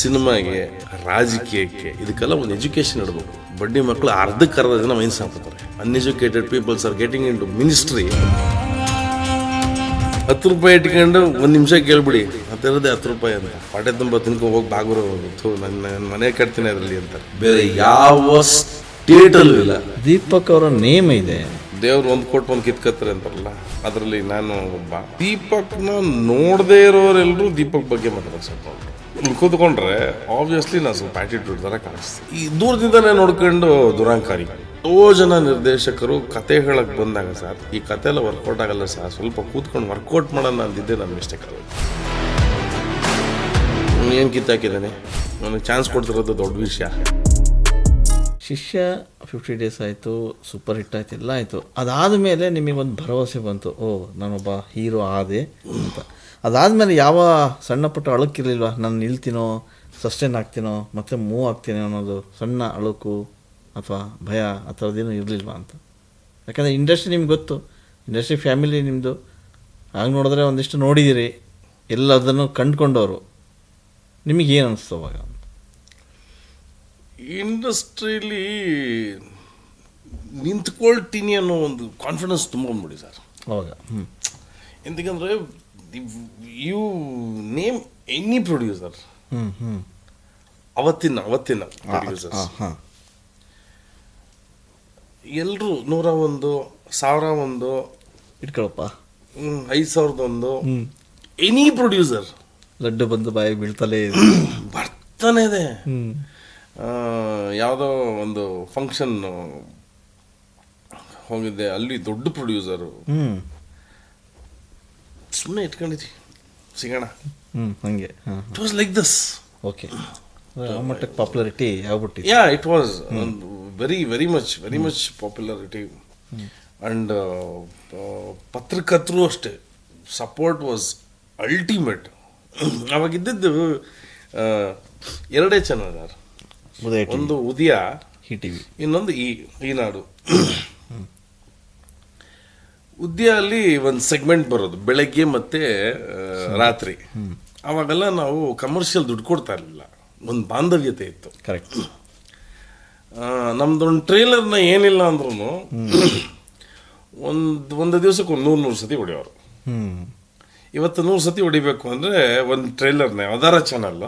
ಸಿನಿಮಾಗೆ ರಾಜಕೀಯಕ್ಕೆ ಇದಕ್ಕೆಲ್ಲ ಒಂದು ಎಜುಕೇಶನ್ ಇಡಬೇಕು. ಬಡ್ಡಿ ಮಕ್ಕಳು ಅರ್ಧಕ್ಕೆ ಅರ್ಧ ಜನ ಮೈನ್ಸ್ ಹಾಕ್ತಾರೆ uneducated peoples are getting into ministry ಹತ್ತು ರೂಪಾಯಿ ಇಟ್ಕೊಂಡು ಒಂದು ನಿಮಿಷ ಕೇಳ್ಬಿಡಿ. ಹತ್ತಿರದೇ ಹತ್ತು ರೂಪಾಯಿ ಅಂತ. ಹೊಟ್ಟೆ ತುಂಬ ತಿನ್ಕೊ ಹೋಗಿ ಬಾಗುರು ನನ್ನ ನನ್ನ ಮನೆ ಕಟ್ತೀನಿ ಅದರಲ್ಲಿ ಅಂತ. ಬೇರೆ ಯಾವ ಸ್ಟೇಟಲ್ಲೂ ಇಲ್ಲ. ದೀಪಕ್ ಅವರ ನೇಮ್ ಇದೆ. ದೇವ್ರು ಒಂದು ಕೊಟ್ಟು ಒಂದು ಕಿತ್ಕತ್ತಾರೆ ಅಂತಾರಲ್ಲ ಅದರಲ್ಲಿ ನಾನು ಒಬ್ಬ. ದೀಪಕ್ನ ನೋಡದೇ ಇರೋರೆಲ್ಲರೂ ದೀಪಕ್ ಬಗ್ಗೆ ಮಾತಾಡೋದು ಸ್ವಲ್ಪ ಕೂತ್ಕೊಂಡ್ರೆ ಆಬ್ವಿಯಸ್ಲಿ ನಾನು ಸ್ವಲ್ಪ ಆ್ಯಟಿಟ್ಯೂಡ್ ಥರ ಕಾಣಿಸ್ತೀನಿ. ಈ ದೂರದಿಂದಲೇ ನೋಡ್ಕೊಂಡು ದುರಾಂಕಾರಿ. ಎಷ್ಟೋ ಜನ ನಿರ್ದೇಶಕರು ಕತೆ ಹೇಳಕ್ಕೆ ಬಂದಾಗ ಸರ್ ಈ ಕತೆ ಎಲ್ಲ ವರ್ಕೌಟ್ ಆಗಲ್ಲ ಸರ್ ಸ್ವಲ್ಪ ಕೂತ್ಕೊಂಡು ವರ್ಕೌಟ್ ಮಾಡೋಣ ಅಂದಿದ್ದೆ ನನ್ನ ಮಿಸ್ಟೇಕ್ ಆಗುತ್ತೆ ಏನು ಕಿತ್ತಾಕಿದ್ದಾನೆ ನನಗೆ ಚಾನ್ಸ್ ಕೊಡ್ತಿರೋದು ದೊಡ್ಡ ವಿಷಯ. ಶಿಷ್ಯ ಫಿಫ್ಟಿ ಡೇಸ್ ಆಯಿತು ಸೂಪರ್ ಹಿಟ್ ಆಯಿತು ಎಲ್ಲ ಆಯಿತು. ಅದಾದ ಮೇಲೆ ನಿಮಗೆ ಒಂದು ಭರವಸೆ ಬಂತು ಓ ನಾನೊಬ್ಬ ಹೀರೋ ಆದೆ ಅಂತ. ಅದಾದಮೇಲೆ ಯಾವ ಸಣ್ಣ ಪುಟ್ಟ ಅಳುಕಿರಲಿಲ್ವ? ನಾನು ನಿಲ್ತೀನೋ ಸಸ್ಟೈನ್ ಆಗ್ತೀನೋ ಮತ್ತೆ ಮೂವ್ ಆಗ್ತೀನಿ ಅನ್ನೋದು ಸಣ್ಣ ಅಳುಕು ಅಥವಾ ಭಯ ಆ ಥರದ್ದೇನು ಇರಲಿಲ್ವ ಅಂತ. ಯಾಕಂದರೆ ಇಂಡಸ್ಟ್ರಿ ನಿಮ್ಗೆ ಗೊತ್ತು. ಇಂಡಸ್ಟ್ರಿ ಫ್ಯಾಮಿಲಿ ನಿಮ್ಮದು ಆಗ ನೋಡಿದ್ರೆ ಒಂದಿಷ್ಟು ನೋಡಿದ್ದೀರಿ ಎಲ್ಲದನ್ನು ಕಂಡುಕೊಂಡವರು. ನಿಮಗೇನು ಅನಿಸ್ತು ಅವಾಗ? ಇಂಡಸ್ಟ್ರೀಲಿ ನಿಂತ್ಕೊಳ್ತೀನಿ ಅನ್ನೋ ಒಂದು ಕಾನ್ಫಿಡೆನ್ಸ್ ತುಂಬ ಬಂದ್ಬಿಡಿ ಸರ್. ಅವಾಗ. ಹ್ಞೂ ಎಂತಕಂದ್ರೆ ಯು ನೇಮ್ ಎನಿ ಪ್ರೊಡ್ಯೂಸರ್. ಅವತ್ತಿನ ಅವತ್ತಿನ ಪ್ರೊಡ್ಯೂಸರ್ ಎಲ್ಲರೂ ನೂರ ಒಂದು ಸಾವಿರ ಒಂದು ಇಟ್ಕೊಳಪ್ಪ. ಐದು ಸಾವಿರದ ಒಂದು ಎನಿ ಪ್ರೊಡ್ಯೂಸರ್. ಲಡ್ಡು ಬಂದು ಬಾಯಿ ಬೀಳ್ತಲೇ ಇದೆ. ಬರ್ತಾನೆ ಇದೆ. ಯಾವುದೋ ಒಂದು ಫಂಕ್ಷನ್ ಹೋಗಿದ್ದೆ ಅಲ್ಲಿ ದೊಡ್ಡ ಪ್ರೊಡ್ಯೂಸರು. ಸುಮ್ಮನೆ ಇಟ್ಕೊಂಡಿದ್ವಿ. ಸಿಗೋಣ. ಹ್ಞೂ ಹಂಗೆ. ಹಾಂ it was like this okay ಆ ಮಟ್ಟಕ್ಕೆ ಪಾಪ್ಯುಲಾರಿಟಿ ಆಗ್ಬಿಟ್ಟು yeah it was very very much very much popularity and ಪತ್ರಕರ್ತರು ಅಷ್ಟೇ. ಸಪೋರ್ಟ್ ವಾಸ್ ಅಲ್ಟಿಮೇಟ್ ಅವಾಗ ಇದ್ದದ್ದು ಎರಡೇ ಚಾನಲ್ ಯಾರು? ಒಂದು ಉದಯ ಹಿ ಟಿ ವಿ ಇನ್ನೊಂದು ಈ ಈ ಉದ್ಯ ಅಲ್ಲಿ ಒಂದು ಸೆಗ್ಮೆಂಟ್ ಬರೋದು ಬೆಳಗ್ಗೆ ಮತ್ತೆ ರಾತ್ರಿ. ಅವಾಗೆಲ್ಲ ನಾವು ಕಮರ್ಷಿಯಲ್ ದುಡ್ಡು ಕೊಡ್ತಾ ಇರಲಿಲ್ಲ. ಒಂದು ಬಾಂಧವ್ಯತೆ ಇತ್ತು. ಕರೆಕ್ಟ್ ನಮ್ದೊಂದು ಟ್ರೇಲರ್ನ ಏನಿಲ್ಲ ಅಂದ್ರೂ ಒಂದು ಒಂದು ದಿವಸಕ್ಕೆ ಒಂದು ನೂರು ನೂರು ಸತಿ ಹೊಡೆಯೋರು. ಇವತ್ತು ನೂರು ಸತಿ ಹೊಡಿಬೇಕು ಅಂದರೆ ಒಂದು ಟ್ರೇಲರ್ನ ಯಾವ್ದಾರ ಚಾನಲ್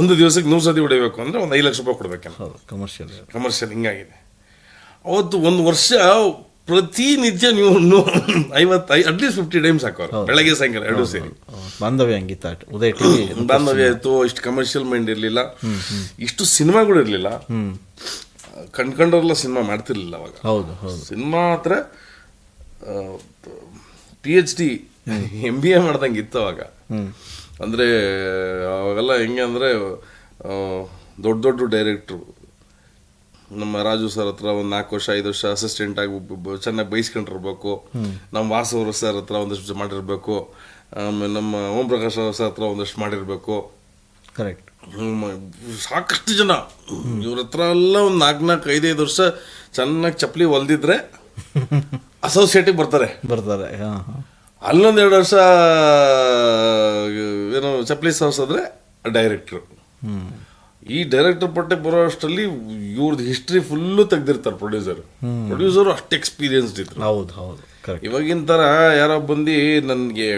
ಒಂದು ದಿವಸಕ್ಕೆ ನೂರು ಸತಿ ಹೊಡಿಬೇಕು ಅಂದರೆ ಒಂದು ಐದು ಲಕ್ಷ ರೂಪಾಯಿ ಕೊಡ್ಬೇಕೇನು. Commercial commercial ಹಿಂಗಾಗಿದೆ. ಅವತ್ತು ಒಂದು ವರ್ಷ ಪ್ರತಿನಿತ್ಯ ನೀವು ಐವತ್ತು ಅಟ್ಲೀಸ್ಟ್ ಫಿಫ್ಟಿ ಟೈಮ್ಸ್ ಹಾಕೋರು. ಬೆಳಗ್ಗೆ ಸಾಯಂಕಾಲ ಎರಡು ಸೇರಿ. ಬಾಂಧವ್ಯ ಹಂಗಿತ್ತ ಉದಯ ಬಾಂಧವ್ಯ ಇತ್ತು ಇಷ್ಟು ಕಮರ್ಷಿಯಲ್ ಮೈಂಡ್ ಇರಲಿಲ್ಲ. ಇಷ್ಟು ಸಿನಿಮಾಗಳು ಇರಲಿಲ್ಲ. ಕಂಡ್ಕೊಂಡವ್ರೆಲ್ಲ ಸಿನಿಮಾ ಮಾಡ್ತಿರ್ಲಿಲ್ಲ ಅವಾಗ. ಹೌದು ಹೌದು. ಸಿನಿಮಾ ಹತ್ರ P H D M B A ಮಾಡ್ದಂಗೆ ಇತ್ತು ಅವಾಗ. ಅಂದರೆ ಅವಾಗೆಲ್ಲ ಹೆಂಗೆ ಅಂದರೆ ದೊಡ್ಡ ದೊಡ್ಡ ಡೈರೆಕ್ಟ್ರು ನಮ್ಮ ರಾಜು ಸರ್ ಹತ್ರ ಒಂದು ನಾಲ್ಕು ವರ್ಷ ಐದು ವರ್ಷ ಅಸಿಸ್ಟೆಂಟ್ ಆಗಿ ಚೆನ್ನಾಗಿ ಬೈಸ್ಕೊಂಡಿರ್ಬೇಕು. ನಮ್ಮ ವಾಸವರು ಸರ್ ಹತ್ರ ಒಂದಷ್ಟು ಮಾಡಿರ್ಬೇಕು. ಆಮೇಲೆ ನಮ್ಮ ಓಂ ಪ್ರಕಾಶ್ ಅವ್ರ ಸರ್ ಹತ್ರ ಒಂದಷ್ಟು ಮಾಡಿರ್ಬೇಕು. ಕರೆಕ್ಟ್ ಸಾಕಷ್ಟು ಜನ. ಇವ್ರ ಹತ್ರ ಎಲ್ಲ ಒಂದು ನಾಲ್ಕು ನಾಲ್ಕು ಐದೈದು ವರ್ಷ ಚೆನ್ನಾಗಿ ಚಪ್ಪಲಿ ಹೊಲ್ದಿದ್ರೆ ಅಸೋಸಿಯೇಟಿಗೆ ಬರ್ತಾರೆ. ಬರ್ತಾರೆ ಅಲ್ಲೊಂದು ಎರಡು ವರ್ಷ ಏನು ಚಪ್ಪಲಿ ಸಾವಿಸಿದ್ರೆ ಡೈರೆಕ್ಟ್ರು ಈ ಡೈರೆಕ್ಟರ್ ಪಟ್ಟೆ ಬರೋ ಅಷ್ಟರಲ್ಲಿ ಇವ್ರದ್ದು ಹಿಸ್ಟ್ರಿ ಫುಲ್ಲು ತೆಗ್ದಿರ್ತಾರೆ ಪ್ರೊಡ್ಯೂಸರ್ ಪ್ರೊಡ್ಯೂಸರು ಅಷ್ಟು ಎಕ್ಸ್ಪೀರಿಯನ್ಸ್ಡ್ ಇದ್ರು. ಹೌದು ಹೌದು ಇವಾಗಿನ ಥರ ಯಾರೋ ಬಂದು ನನಗೆ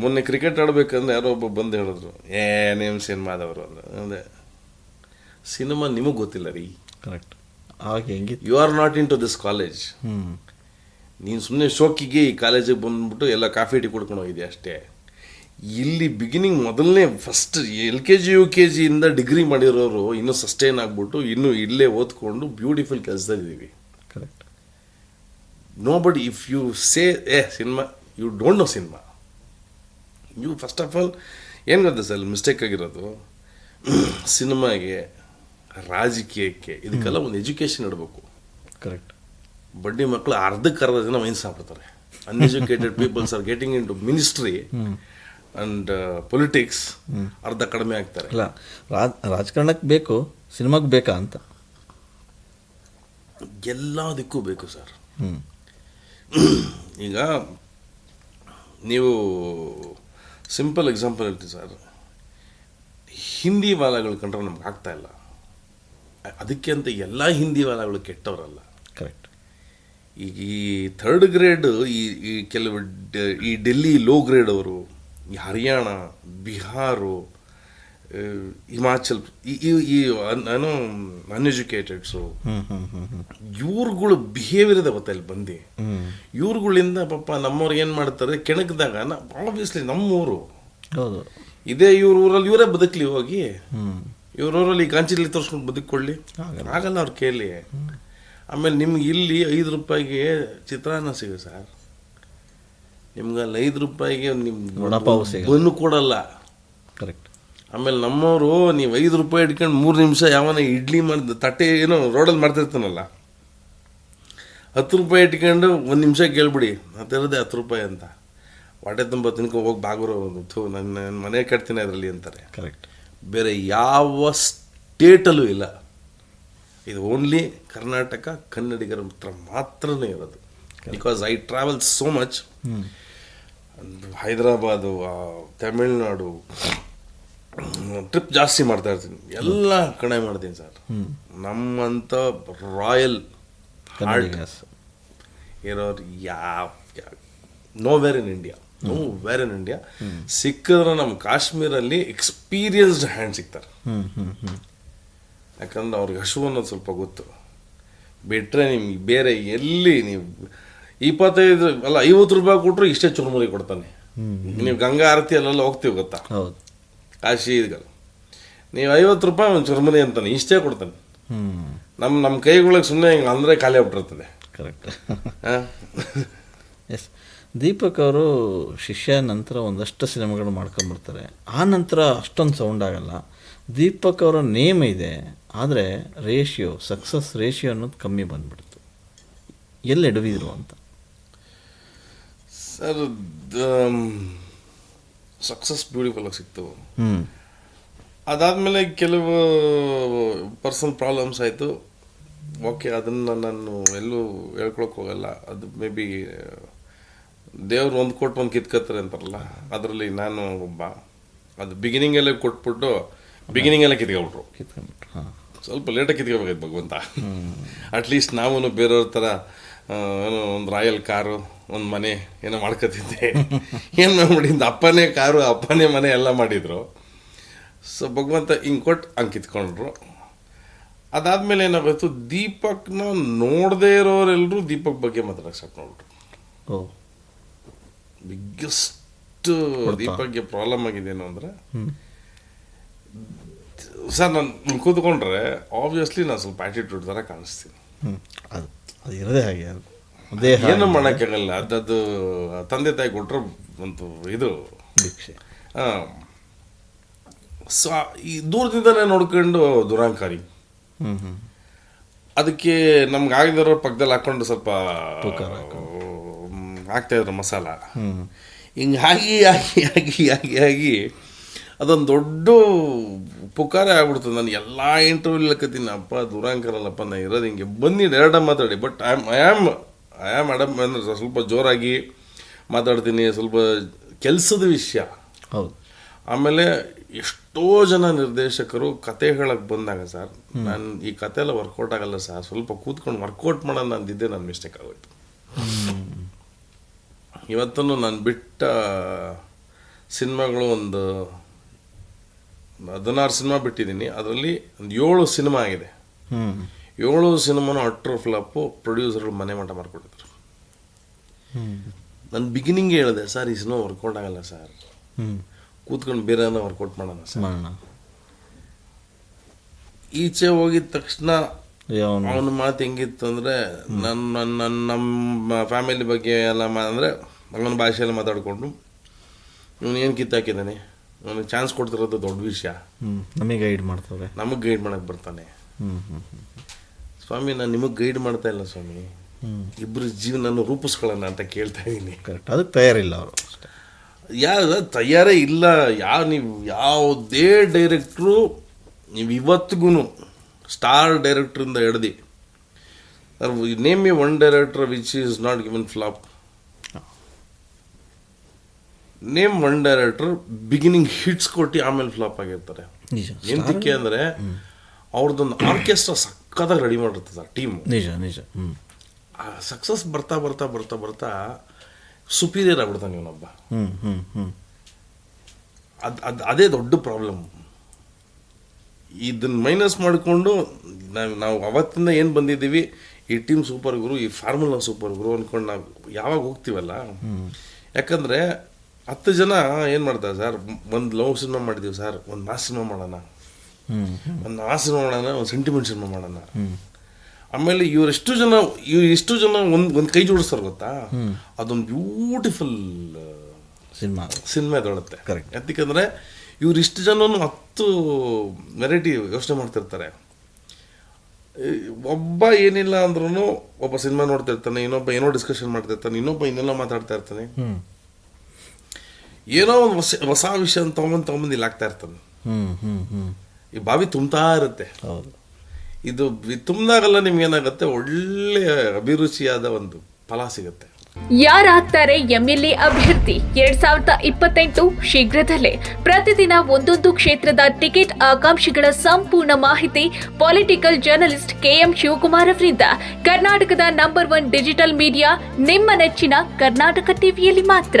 ಮೊನ್ನೆ ಕ್ರಿಕೆಟ್ ಆಡ್ಬೇಕಂದ್ರೆ ಯಾರೋ ಒಬ್ಬ ಬಂದು ಹೇಳಿದ್ರು ಏ ನೇಮ್ ಸಿನಿಮಾದವರು ಅಂದ್ರೆ. ಅಂದರೆ ಸಿನಿಮಾ ನಿಮಗೆ ಗೊತ್ತಿಲ್ಲ ರೀ. ಕರೆಕ್ಟ್ ಹಾಗೆ ಹೆಂಗೆ you are not into this college ನೀನು ಸುಮ್ಮನೆ ಶೋಕಿಗೆ ಈ ಕಾಲೇಜಿಗೆ ಬಂದ್ಬಿಟ್ಟು ಎಲ್ಲ ಕಾಫಿ ಟೀ ಕುಡ್ಕೊಂಡು ಹೋಗಿದ್ದೆ ಅಷ್ಟೇ? ಇಲ್ಲಿ ಬಿಗಿನಿಂಗ್ ಮೊದಲನೇ first L K G U K ಜಿಯಿಂದ degree ಮಾಡಿರೋರು ಇನ್ನೂ ಸಸ್ಟೈನ್ ಆಗಿಬಿಟ್ಟು ಇನ್ನೂ ಇಲ್ಲೇ ಓದ್ಕೊಂಡು beautiful ಕೆಲಸದಲ್ಲಿದ್ದೀವಿ correct no but if you say a cinema you don't know cinema you first of all ಏನು ಗೊತ್ತಾ ಸರ್ ಮಿಸ್ಟೇಕ್ ಆಗಿರೋದು? ಸಿನಿಮಾಗೆ ರಾಜಕೀಯಕ್ಕೆ ಇದಕ್ಕೆಲ್ಲ ಒಂದು ಎಜುಕೇಷನ್ ಇಡಬೇಕು. ಕರೆಕ್ಟ್ ಬಡ್ಡಿ ಮಕ್ಕಳು ಅರ್ಧಕ್ಕೆ ಅರ್ಧ ಜನ ವಯಸ್ಸಾಗ್ಬಿಡ್ತಾರೆ uneducated peoples are getting into ministry and politics ಅರ್ಧ ಕಡಿಮೆ ಆಗ್ತಾರೆ. ಇಲ್ಲ ರಾಜ್ ರಾಜಕಾರಣಕ್ಕೆ ಬೇಕು ಸಿನಿಮಾಗೆ ಬೇಕಾ ಅಂತ? ಎಲ್ಲದಕ್ಕೂ ಬೇಕು ಸರ್. ಈಗ ನೀವು ಸಿಂಪಲ್ ಎಕ್ಸಾಂಪಲ್ ಹೇಳ್ತೀವಿ ಸರ್. ಹಿಂದಿ ವಾಲಗಳು ಕಂಡ್ರೆ ನಮ್ಗೆ ಆಗ್ತಾ ಇಲ್ಲ. ಅದಕ್ಕೆ ಅಂತ ಎಲ್ಲ ಹಿಂದಿ ವಾಲಗಳು ಕೆಟ್ಟವರಲ್ಲ. ಕರೆಕ್ಟ್ ಈಗ ಈ ಥರ್ಡ್ ಗ್ರೇಡ್ ಈ ಈ ಕೆಲವು ಈ ಡೆಲ್ಲಿ ಲೋ ಗ್ರೇಡ್ ಅವರು ಹರಿಯಾಣ ಬಿಹಾರು ಹಿಮಾಚಲ್ ಈ ನಾನು ಈ ಅನ್ಎಜುಕೇಟೆಡ್ಸು ಇವ್ರುಗಳು ಬಿಹೇವಿಯರ್ ಇದೆ ಗೊತ್ತಾ ಇಲ್ಲಿ ಬಂದು? ಇವ್ರುಗಳಿಂದ ಪಾಪ ನಮ್ಮವ್ರು ಏನು ಮಾಡ್ತಾರೆ ಕೆಣಕಿದಾಗ ಆಬ್ವಿಯಸ್ಲಿ ನಮ್ಮೂರು. ಹೌದು. ಇದೇ ಇವ್ರ ಊರಲ್ಲಿ ಇವರೇ ಬದುಕಲಿ ಹೋಗಿ. ಇವ್ರೂರಲ್ಲಿ ಇವ್ರ ಊರಲ್ಲಿ ಗಾಂಚಿಲಿ ತೋರಿಸ್ಕೊಂಡು ಬದುಕೊಳ್ಳಿ ಆಗಲ್ಲ. ಆಗಲ್ಲ ಅವ್ರ ಕೇಳಿ. ಆಮೇಲೆ ನಿಮ್ಗೆ ಇಲ್ಲಿ ಐದು ರೂಪಾಯಿಗೆ ಚಿತ್ರಾನ್ನ ಸಿಗುತ್ತೆ ಸರ್. ನಿಮ್ಗೆ ಅಲ್ಲಿ ಐದು ರೂಪಾಯಿಗೆ ನಿಮ್ಗೆ. ಬನ್ನು ಕೊಡಲ್ಲ. ಕರೆಕ್ಟ್ ಆಮೇಲೆ ನಮ್ಮವರು ನೀವು ಐದು ರೂಪಾಯಿ ಇಟ್ಕೊಂಡು ಮೂರು ನಿಮಿಷ ಯಾವನ ಇಡ್ಲಿ ಮಾಡಿದ ತಟ್ಟೆ ಏನೋ ರೋಡಲ್ಲಿ ಮಾಡ್ತಿರ್ತಾನಲ್ಲ. ಹತ್ತು ರೂಪಾಯಿ ಇಟ್ಕೊಂಡು ಒಂದು ನಿಮಿಷ ಕೇಳ್ಬಿಡಿ. ಅದಿರೋದೇ ಹತ್ತು ರೂಪಾಯಿ ಅಂತ. ಹೊಟ್ಟೆ ತುಂಬ ತಿನ್ಕೊ ಹೋಗಿ ಬಾಗುರೋ ಥೂ ನನ್ನ ಮನೆ ಕಟ್ತೀನಿ ಅದರಲ್ಲಿ ಅಂತಾರೆ. ಕರೆಕ್ಟ್ ಬೇರೆ ಯಾವ ಸ್ಟೇಟಲ್ಲೂ ಇಲ್ಲ. ಇದು ಓನ್ಲಿ ಕರ್ನಾಟಕ ಕನ್ನಡಿಗರ ಹತ್ರ ಮಾತ್ರನೇ ಇರೋದು. Because I travel so much Hyderabad Tamil Nadu trip ಜಾಸ್ತಿ ಮಾಡ್ತಾ ಇರ್ತೀನಿ. ಎಲ್ಲ ಕಡೆ ಮಾಡ್ತೀನಿ ಸರ್. ನಮ್ಮಂಥ ರಾಯಲ್ ಇರೋರು ಯಾವ nowhere in India nowhere in India ಸಿಕ್ಕಿದ್ರೆ ನಮ್ಮ ಕಾಶ್ಮೀರಲ್ಲಿ ಎಕ್ಸ್ಪೀರಿಯನ್ಸ್ಡ್ ಹ್ಯಾಂಡ್ ಸಿಗ್ತಾರೆ. ಯಾಕಂದ್ರೆ ಅವ್ರಿಗೆ ಹಶು ಅನ್ನೋದು ಸ್ವಲ್ಪ ಗೊತ್ತು. ಬಿಟ್ಟರೆ ನಿಮ್ಗೆ ಬೇರೆ ಎಲ್ಲಿ ನೀವು ಇಪ್ಪತ್ತೈದು ಅಲ್ಲ ಐವತ್ತು ರೂಪಾಯಿ ಕೊಟ್ಟರು ಇಷ್ಟೇ ಚುರುಮುರಿ ಕೊಡ್ತಾನೆ. ನೀವು ಗಂಗಾ ಆರತಿ ಅಲ್ಲೆಲ್ಲ ಹೋಗ್ತೀವಿ ಗೊತ್ತಾ? ಹೌದು. ಕಾಶಿ ಇದ್ಗಳು ನೀವು ಐವತ್ತು ರೂಪಾಯಿ ಒಂದು ಚುರುಮುರಿ ಅಂತಾನೆ ಇಷ್ಟೇ ಕೊಡ್ತಾನೆ. ನಮ್ಮ ನಮ್ಮ ಕೈಗಳಿಗೆ ಸುಮ್ಮನೆ ಹಿಂಗೆ ಅಂದರೆ ಖಾಲಿ ಆಗ್ಬಿಟ್ಟಿರ್ತದೆ. ಕರೆಕ್ಟ್ ಎಸ್ ದೀಪಕ್ ಅವರು ಶಿಷ್ಯ ನಂತರ ಒಂದಷ್ಟು ಸಿನಿಮಾಗಳು ಮಾಡ್ಕೊಂಬರ್ತಾರೆ ಆ ನಂತರ ಅಷ್ಟೊಂದು ಸೌಂಡ್ ಆಗಲ್ಲ. ದೀಪಕ್ ಅವರ ನೇಮ್ ಇದೆ ಆದರೆ ರೇಷಿಯೋ ಸಕ್ಸಸ್ ರೇಷಿಯೋ ಅನ್ನೋದು ಕಮ್ಮಿ ಬಂದ್ಬಿಡ್ತು. ಎಲ್ಲಿ ಎಡವಿದ್ರು ಅಂತ. ಸರ್ ಸಕ್ಸಸ್ ಬ್ಯೂಟಿಫುಲ್ ಆಗಿ ಸಿಕ್ತು. ಅದಾದಮೇಲೆ ಕೆಲವು ಪರ್ಸನಲ್ ಪ್ರಾಬ್ಲಮ್ಸ್ ಆಯಿತು. ಓಕೆ ಅದನ್ನು ನಾನು ಎಲ್ಲೂ ಹೇಳ್ಕೊಳಕ್ಕೆ ಹೋಗಲ್ಲ. ಅದು ಮೇ ಬಿ ದೇವ್ರು ಒಂದು ಕೊಟ್ಟು ಒಂದು ಕಿತ್ಕೋತಾರೆ ಅಂತಾರಲ್ಲ ಅದರಲ್ಲಿ ನಾನು ಒಬ್ಬ. ಅದು ಬಿಗಿನಿಂಗಲ್ಲೇ ಕೊಟ್ಬಿಟ್ಟು ಬಿಗಿನಿಂಗಲ್ಲೇ ಕಿತ್ಕೊಬಿಟ್ರು ಕಿತ್ಕೊಂಡ್ಬಿಟ್ರು. ಸ್ವಲ್ಪ ಲೇಟಾಗಿ ಕಿತ್ಕೋಬೇಕಾಯ್ತು ಭಗವಂತ. ಅಟ್ಲೀಸ್ಟ್ ನಾವು ಬೇರೆಯವ್ರ ಥರ ಏನೋ ಒಂದು ರಾಯಲ್ ಕಾರು ಒಂದು ಮನೆ ಏನೋ ಮಾಡ್ಕೊತಿದ್ದೆ ಏನು ಮಾಡ್ಬಿಟ್ಟಿಂದ ಅಪ್ಪನೇ ಕಾರು ಅಪ್ಪನೇ ಮನೆ ಎಲ್ಲ ಮಾಡಿದ್ರು. ಸೊ ಭಗವಂತ ಹಿಂಗೆ ಕೊಟ್ಟು ಅಂಕಿತ್ಕೊಂಡ್ರು ಕಿತ್ಕೊಂಡ್ರು. ಅದಾದ್ಮೇಲೆ ಏನಾಗೋಯ್ತು ದೀಪಕ್ನ ನೋಡದೇ ಇರೋರೆಲ್ಲರೂ ದೀಪಕ್ ಬಗ್ಗೆ ಮಾತಾಡಕ್ಕೆ ಸ್ಟಾರ್ಟ್ ನೋಡ್ರು ಬಿಗ್ಗೆಸ್ಟ್ ದೀಪಕ್ಗೆ ಪ್ರಾಬ್ಲಮ್ ಆಗಿದೇನು ಅಂದರೆ ಸರ್ ನಾನು ಕೂತ್ಕೊಂಡ್ರೆ ಆಬ್ವಿಯಸ್ಲಿ ನಾನು ಸ್ವಲ್ಪ ಆ್ಯಟಿಟ್ಯೂಡ್ ಥರ ಕಾಣಿಸ್ತೀನಿ. ಹ್ಞೂ ಅದು ಇರದೇ ಹಾಗೆ ಅದು ದೇಹ ಏನು ಮಾಡೋಕ್ಕಾಗಲ್ಲ ಅದದು ತಂದೆ ತಾಯಿ ಕೊಟ್ಟರು ಒಂದು ಇದು. ಭಿಕ್ಷೆ. ಸೊ ಈ ದೂರದಿಂದಲೇ ನೋಡ್ಕೊಂಡು ದುರಾಂಕಾರಿ. ಹ್ಞೂ ಹ್ಞೂ ಅದಕ್ಕೆ ನಮ್ಗೆ ಆಗದಿರೋ ಪಕ್ಕದಲ್ಲಿ ಹಾಕ್ಕೊಂಡು ಸ್ವಲ್ಪ ಹಾಕ್ತಾ ಇದ್ರು ಮಸಾಲ. ಹ್ಞೂ ಹಿಂಗೆ ಆಗಿ ಆಗಿ ಆಗಿ ಆಗಿ ಆಗಿ ಅದೊಂದು ದೊಡ್ಡ ಉಪಕಾರ ಆಗ್ಬಿಡ್ತದೆ ನಾನು ಎಲ್ಲ ಇಂಟರ್ವ್ಯೂ ಲೆಕ್ಕತ್ತೀನಿ ಅಪ್ಪ ದುರಾಂಕರಲ್ಲಪ್ಪ ನಾನು ಇರೋದು ಹಿಂಗೆ. ಬನ್ನಿ ಡೈರೆಕ್ಟಾಗಿ ಮಾತಾಡಿ. But I am I am I am Adam ಅಂದ್ರೆ ಸ್ವಲ್ಪ ಜೋರಾಗಿ ಮಾತಾಡ್ತೀನಿ. ಸ್ವಲ್ಪ ಕೆಲಸದ ವಿಷಯ. ಹೌದು. ಆಮೇಲೆ ಎಷ್ಟೋ ಜನ ನಿರ್ದೇಶಕರು ಕತೆ ಹೇಳಕ್ಕೆ ಬಂದಾಗ ಸರ್ ನಾನು ಈ ಕತೆ ಎಲ್ಲ ವರ್ಕೌಟ್ ಆಗಲ್ಲ ಸರ್ ಸ್ವಲ್ಪ ಕೂತ್ಕೊಂಡು ವರ್ಕೌಟ್ ಮಾಡೋಣ ಅಂದಿದ್ದೆ ನನ್ನ ಮಿಸ್ಟೇಕ್ ಆಗೋಯ್ತು. ಇವತ್ತೂ ನಾನು ಬಿಟ್ಟ ಸಿನಿಮಾಗಳು ಒಂದು ಹದಿನಾರು ಸಿನಿಮಾ ಬಿಟ್ಟಿದ್ದೀನಿ. ಅದರಲ್ಲಿ ಒಂದು ಏಳು ಸಿನಿಮಾ ಆಗಿದೆ. ಏಳು ಸಿನಿಮಾನ ಅಟ್ರ ಫ್ಲಾಪು ಪ್ರೊಡ್ಯೂಸರ್ಗಳು ಮನೆ ಮಠ ಮಾಡಿಕೊಟ್ಟಿದ್ರು. ನಾನು ಬಿಗಿನಿಂಗ್ ಹೇಳಿದೆ ಸರ್ ಈ ಸಿನಿಮಾ ವರ್ಕೌಟ್ ಆಗಲ್ಲ ಸರ್. ಕೂತ್ಕೊಂಡು ಬೇರೆ ವರ್ಕೌಟ್ ಮಾಡೋಣ ಸರ್. ಈಚೆ ಹೋಗಿದ ತಕ್ಷಣ ಅವನು ಮಾತು ಹೆಂಗಿತ್ತು ಅಂದರೆ ನನ್ನ ನನ್ನ ನಮ್ಮ ಫ್ಯಾಮಿಲಿ ಬಗ್ಗೆ ಎಲ್ಲ ಅಂದರೆ ಅವನ ಭಾಷೆಯಲ್ಲಿ ಮಾತಾಡಿಕೊಂಡು ಇವನು ಏನು ಕಿತ್ತಾಕಿದ್ದಾನೆ ಅವನಿಗೆ ಚಾನ್ಸ್ ಕೊಡ್ತಿರೋದು ದೊಡ್ಡ ವಿಷಯ. ನಮಗೆ ಗೈಡ್ ಮಾಡ್ತಾರೆ ನಮಗೆ ಗೈಡ್ ಮಾಡಕ್ಕೆ ಬರ್ತಾನೆ. ಸ್ವಾಮಿ ನಾನು ನಿಮಗೆ ಗೈಡ್ ಮಾಡ್ತಾ ಇಲ್ಲ ಸ್ವಾಮಿ. ಇಬ್ಬರು ಜೀವನ ರೂಪಿಸ್ಕೊಳ್ಳೋಣ ಅಂತ ಕೇಳ್ತಾ ಇದ್ದೀನಿ ಕರೆಕ್ಟ್ ಅದಕ್ಕೆ ತಯಾರಿಲ್ಲ ಅವರು ಯಾರು ಯಾವ ತಯಾರೇ ಇಲ್ಲ. ಯಾವ ನೀವು ಯಾವುದೇ ಡೈರೆಕ್ಟ್ರು ನೀವು ಇವತ್ತಿಗೂ ಸ್ಟಾರ್ ಡೈರೆಕ್ಟ್ರಿಂದ ಹಿಡ್ದು. Name you one director which is not given flop name one director beginning hits ಕೊಟ್ಟು ಆಮೇಲೆ ಫ್ಲಾಪ್ ಆಗಿರ್ತಾರೆ. ನಿಜ. ಎಂತಕ್ಕೆ ಅಂದರೆ ಅವ್ರದ್ದೊಂದು ಆರ್ಕೆಸ್ಟ್ರಾ ಸಕ್ಕತ್ತಾಗಿ ರೆಡಿ ಮಾಡಿರ್ತದೆ ಟೀಮ್ ನಿಜ ನಿಜ. ಆ ಸಕ್ಸಸ್ ಬರ್ತಾ ಬರ್ತಾ ಬರ್ತಾ ಬರ್ತಾ ಸುಪೀರಿಯರ್ ಆಗ್ಬಿಡ್ತಾನೆ ಇವನೊಬ್ಬ. ಹ್ಞೂ ಹ್ಞೂ ಹ್ಞೂ ಅದು ಅದು ಅದೇ ದೊಡ್ಡ ಪ್ರಾಬ್ಲಮ್ ಇದನ್ನ ಮೈನಸ್ ಮಾಡಿಕೊಂಡು ನಾವು ನಾವು ಅವತ್ತಿಂದ ಏನು ಬಂದಿದ್ದೀವಿ ಈ ಟೀಮ್ ಸೂಪರ್ ಗುರು ಈ ಫಾರ್ಮುಲಾ ಸೂಪರ್ ಗುರು ಅಂದ್ಕೊಂಡು ನಾವು ಯಾವಾಗ ಹೋಗ್ತೀವಲ್ಲ? ಯಾಕಂದರೆ ಹತ್ತು ಜನ ಏನು ಮಾಡ್ತಾರೆ ಸರ್? ಒಂದು ಲವ್ ಸಿನಿಮಾ ಮಾಡಿದ್ದೀವಿ ಸರ್. ಒಂದು ಮಾಸ್ ಸಿನಿಮಾ ಮಾಡೋಣ. ಒಂದು ಮಾಸ್ ಸಿನಿಮಾ ಮಾಡೋಣ ಒಂದು ಸೆಂಟಿಮೆಂಟ್ ಸಿನಿಮಾ ಮಾಡೋಣ. ಆಮೇಲೆ ಇವರೆಷ್ಟು ಜನ ಇವ್ರು ಎಷ್ಟು ಜನ ಒಂದು ಒಂದು ಕೈ ಜೋಡಿಸ್ತಾರೆ ಗೊತ್ತಾ? ಅದೊಂದು ಬ್ಯೂಟಿಫುಲ್ ಸಿನಿಮಾ ಸಿನಿಮಾ. ಎದೊಳುತ್ತೆ ಕರೆಕ್ಟ್ ಯಾಕಂದರೆ ಇವ್ರು ಇಷ್ಟು ಜನನು ಹತ್ತು ವೆರೈಟಿ ಯೋಚನೆ ಮಾಡ್ತಿರ್ತಾರೆ. ಒಬ್ಬ ಏನಿಲ್ಲ ಅಂದ್ರೂ ಒಬ್ಬ ಸಿನಿಮಾ ನೋಡ್ತಿರ್ತಾನೆ ಇನ್ನೊಬ್ಬ ಏನೋ ಡಿಸ್ಕಷನ್ ಮಾಡ್ತಿರ್ತಾನೆ ಇನ್ನೊಬ್ಬ ಇನ್ನೆಲ್ಲ ಮಾತಾಡ್ತಾ ಇರ್ತಾನೆ. ಏನೋ ಒಂದು ಹೊಸ ಹೊಸ ವಿಷಯ ತಗೊಂಬಂದು ತಗೊಂಬಂದು ಇಲ್ಲಿ ಆಗ್ತಾ ಇರ್ತಾನೆ ಹ್ಞೂ ಹ್ಞೂ ಹ್ಞೂ ಈ ಬಾವಿ ತುಂಬ್ತಾ ಇರುತ್ತೆ. ಹೌದು. ಇದು ತುಂಬಿದಾಗಲ್ಲ ನಿಮ್ಗೆ ಏನಾಗುತ್ತೆ? ಒಳ್ಳೆಯ ಅಭಿರುಚಿಯಾದ ಒಂದು ಫಲ ಸಿಗುತ್ತೆ. ಯಾರಾಗ್ತಾರೆ ಎಂಎಲ್ಎ ಅಭ್ಯರ್ಥಿ? ಎರಡ್ ಸಾವಿರದ ಇಪ್ಪತ್ತೆಂಟು ಶೀಘ್ರದಲ್ಲೇ. ಪ್ರತಿದಿನ ಒಂದೊಂದು ಕ್ಷೇತ್ರದ ಟಿಕೆಟ್ ಆಕಾಂಕ್ಷಿಗಳ ಸಂಪೂರ್ಣ ಮಾಹಿತಿ ಪೊಲಿಟಿಕಲ್ ಜರ್ನಲಿಸ್ಟ್ ಕೆಎಂ ಶಿವಕುಮಾರ್ ಅವರಿಂದ. ಕರ್ನಾಟಕದ ನಂಬರ್ ಒನ್ ಡಿಜಿಟಲ್ ಮೀಡಿಯಾ ನಿಮ್ಮ ನೆಚ್ಚಿನ ಕರ್ನಾಟಕ ಟಿವಿಯಲ್ಲಿ ಮಾತ್ರ.